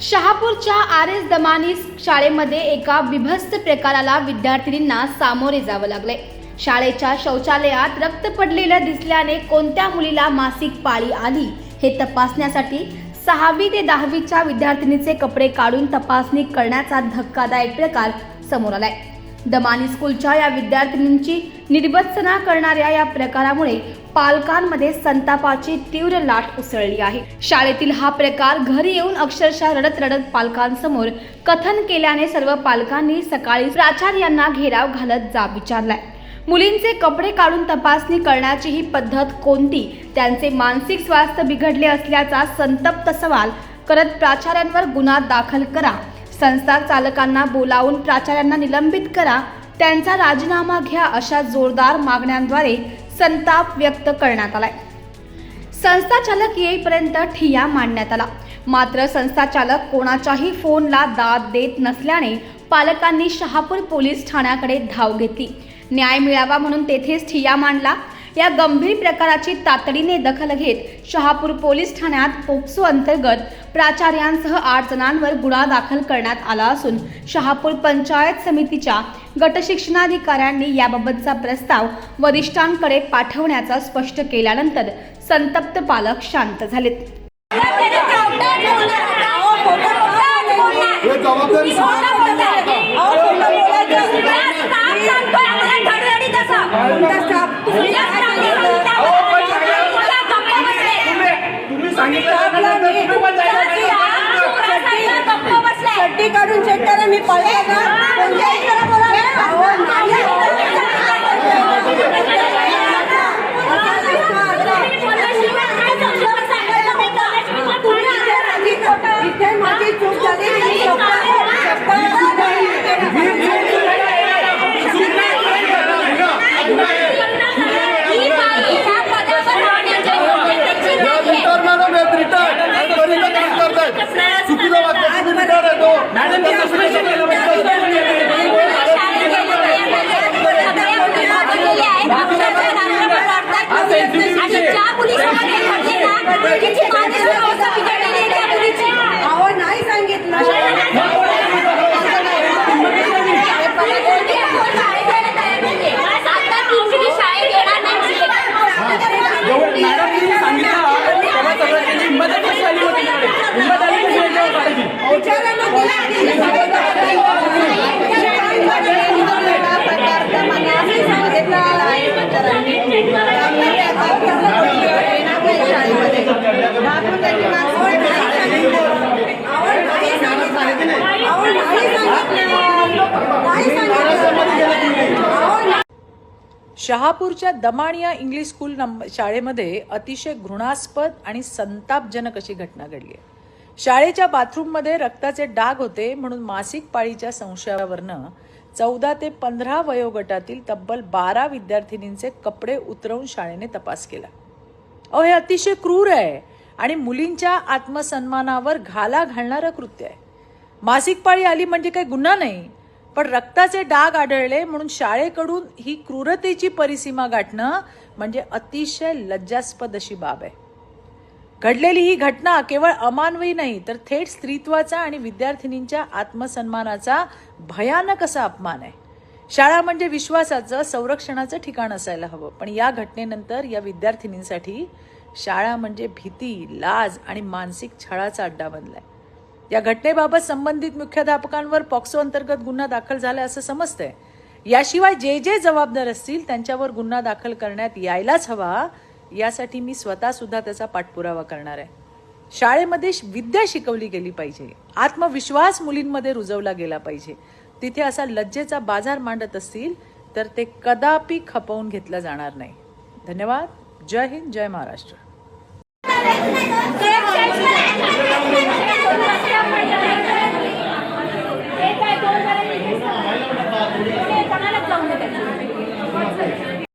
शहापूरच्या R S Damani शाळेमध्ये एका विभस्त प्रकाराला विद्यार्थिनींना सामोरे जावं लागले. शाळेच्या शौचालयात रक्त पडलेलं दिसल्याने कोणत्या मुलीला मासिक पाळी आली हे तपासण्यासाठी सहावी ते दहावीच्या विद्यार्थिनीचे कपडे काढून तपासणी करण्याचा धक्कादायक प्रकार समोर आलाय. दमानी स्कूलच्या या विद्यार्थिनींची निर्बत्सना करणाऱ्या या प्रकारामुळे पालकांमध्ये संतापाची तीव्र लाट उसळली आहे. शाळेतील हा प्रकार घरी येऊन अक्षरशः रडत रडत पालकांसमोर कथन केल्याने सर्व पालकांनी सकाळी प्राचार्यांना घेराव घालत जाब विचारलाय. मुलींचे कपडे काढून तपासणी करण्याची ही पद्धत कोणती? त्यांचे मानसिक स्वास्थ्य बिघडले असल्याचा संतप्त सवाल करत प्राचार्यांवर गुन्हा दाखल करा. संस्था चालकांना बोलावून प्राचार्यांना निलंबित करा. त्यांचा राजीनामा घ्या अशा जोरदार मागण्यांद्वारे संताप व्यक्त करण्यात आलाय. संस्था चालक येईपर्यंत ठिय्या मांडण्यात आला. मात्र संस्था चालक कोणाच्याही फोनला दाद देत नसल्याने पालकांनी शहापूर पोलीस ठाण्याकडे धाव घेतली. न्याय मिळावा म्हणून तेथेच ठिय्या मांडला. या गंभीर प्रकाराची तातडीने दखल घेत शहापूर पोलीस ठाण्यात पोक्सो अंतर्गत प्राचार्यांसह आठ जणांवर गुन्हा दाखल करण्यात आला असून शहापूर पंचायत समितीच्या गटशिक्षणाधिकाऱ्यांनी याबाबतचा प्रस्ताव वरिष्ठांकडे पाठवण्याचं स्पष्ट केल्यानंतर संतप्त पालक शांत झालेत. जबाबदारी शहापूरच्या दमाणिया इंग्लिश स्कूल शाळेमध्ये अतिशय घृणास्पद आणि संतापजनक अशी घटना घडली आहे. शाळेच्या बाथरूममध्ये रक्ताचे डाग होते म्हणून मासिक पाळीच्या संशयावरनं चौदा ते पंधरा वयोगटातील तब्बल बारा विद्यार्थिनींचे कपडे उतरवून शाळेने तपास केला. अहो हे अतिशय क्रूर आहे. आणि मुलींच्या आत्मसन्मानावर घाला घालणारं कृत्य आहे. मासिक पाळी आली म्हणजे काही गुन्हा नाही पण रक्ताचे डाग आढळले म्हणून शाळेकडून ही क्रूरतेची परिसीमा गाठणं म्हणजे अतिशय लज्जास्पद अशी बाब आहे. घडलेली ही घटना केवळ अमानवी नाही तर थेट स्त्रीत्वाचा आणि विद्यार्थिनींच्या आत्मसन्मानाचा भयानक असा अपमान आहे. शाळा म्हणजे विश्वासाचं संरक्षणाचं ठिकाण असायला हवं पण या घटनेनंतर या विद्यार्थिनींसाठी शाळा म्हणजे भीती लाज आणि मानसिक छळाचा अड्डा बनलाय. या घटनेबाबत संबंधित मुख्याध्यापकांवर पॉक्सो अंतर्गत गुन्हा दाखल झाला असं समजतंय. याशिवाय जे जे जबाबदार असतील त्यांच्यावर गुन्हा दाखल करण्यात यायलाच हवा यासाठी मी स्वतः सुद्धा त्याचा पाठपुरावा करणार आहे. शाळेमध्ये विद्या शिकवली गेली पाहिजे. आत्मविश्वास मुलींमध्ये रुजवला गेला पाहिजे. तिथे असा लज्जेचा बाजार मांडत असतील तर ते कदापि खपवून घेतलं जाणार नाही. धन्यवाद. जय हिंद जय महाराष्ट्र. 快来快来快来快